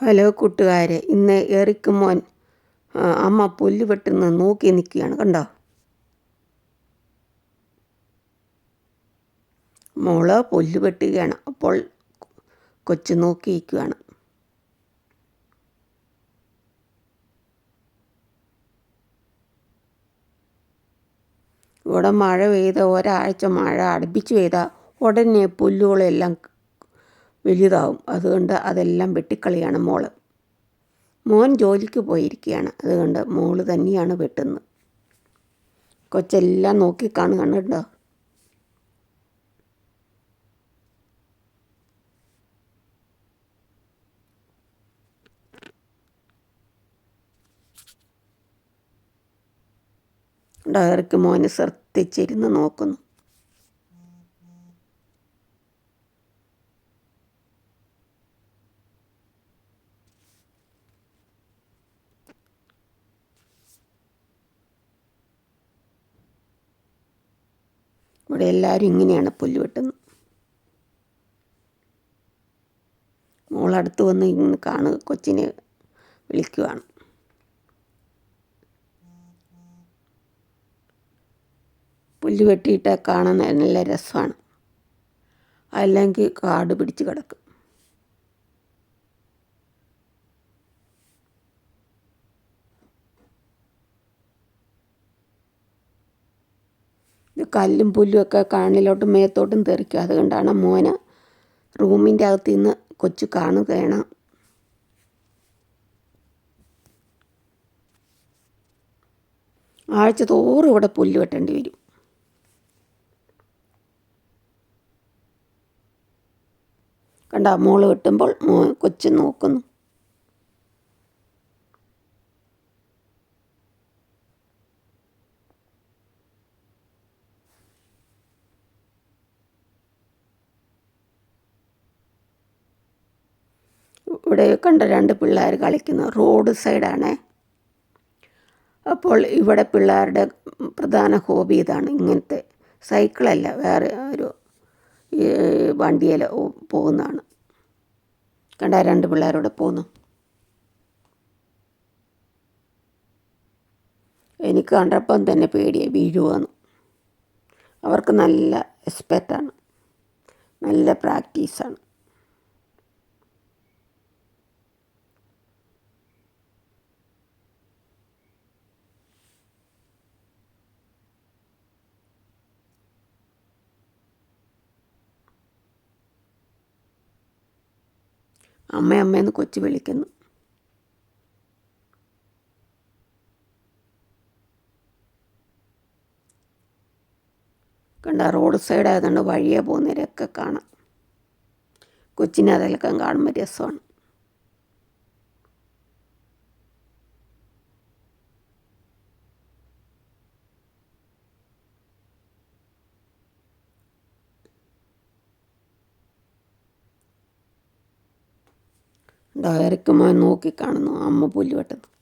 Hello കൂട്ടുകാരെ ഇന്ന് Eric മോൻ അമ്മ പുല്ല് വെട്ടുന്ന നോക്കി നിൽക്കുകയാണ് കണ്ടോ? മോൾ പുല്ല് വെട്ടുകയാണ് അപ്പോൾ കൊച്ചു നോക്കി നിൽക്കുകയാണ് ഇവിടെ മഴ പെയ്ത ഒരാഴ്ച മഴ അടുപ്പിച്ച് പെയ്താൽ ഉടനെ പുല്ലുകളെല്ലാം വലുതാവും അതുകൊണ്ട് അതെല്ലാം വെട്ടിക്കളിയാണ് മോൾ. മോൻ ജോലിക്ക് പോയിരിക്കുകയാണ് അതുകൊണ്ട് മോൾ തന്നെയാണ് വെട്ടുന്നത്. കൊച്ചെല്ലാം നോക്കി കാണുകയാണ് കേട്ടോ ഡയറിക്ക് മോനെ ശ്രദ്ധിച്ചിരുന്ന് നോക്കുന്നു. ഇവിടെ എല്ലാവരും ഇങ്ങനെയാണ് പുല്ല് വെട്ടുന്നത്. മോളടുത്ത് വന്ന് ഇങ്ങനെ കാണുക കൊച്ചിനെ വിളിക്കുവാണ്. പുല്ല് വെട്ടിയിട്ട് കാണാൻ നല്ല രസമാണ്. അല്ലെങ്കിൽ കാട് പിടിച്ച് കിടക്കും. കല്ലും പുല്ലും ഒക്കെ കണ്ണിലോട്ടും മേത്തോട്ടും തെറിക്കും. അതുകൊണ്ടാണ് മോന് റൂമിന്റെ അകത്ത് നിന്ന് കൊച്ചു കാണുകയാണ്. ആഴ്ച തോറും ഇവിടെ പുല്ല് വെട്ടേണ്ടി വരും. കണ്ട മോൾ വെട്ടുമ്പോൾ മോ കൊച്ചു നോക്കുന്നു. ഇവിടെ കണ്ട രണ്ട് പിള്ളേർ കളിക്കുന്ന. റോഡ് സൈഡാണേ. അപ്പോൾ ഇവിടെ പിള്ളേരുടെ പ്രധാന ഹോബി ഇതാണ്. ഇങ്ങനത്തെ സൈക്കിളല്ല വേറെ ഒരു വണ്ടിയിൽ പോകുന്നതാണ്. കണ്ട രണ്ട് പിള്ളേരോടെ പോകുന്നു. എനിക്ക് കണ്ടപ്പം തന്നെ പേടിയായി വീഴുവാന്ന്. അവർക്ക് നല്ല എക്സ്പെർട്ടാണ് നല്ല പ്രാക്ടീസാണ്. അമ്മ അമ്മയെന്ന് കൊച്ചു വിളിക്കുന്നു. കണ്ട റോഡ് സൈഡ് ആയതുകൊണ്ട് വഴിയെ പോകുന്നവരെയൊക്കെ കാണാം. കൊച്ചിനെ അതിലൊക്കെ കാണുമ്പോൾ രസമാണ്. ഡയറിക്ക് മോൻ നോക്കി കാണുന്നു. അമ്മ പുല്ല് വെട്ടുന്നു.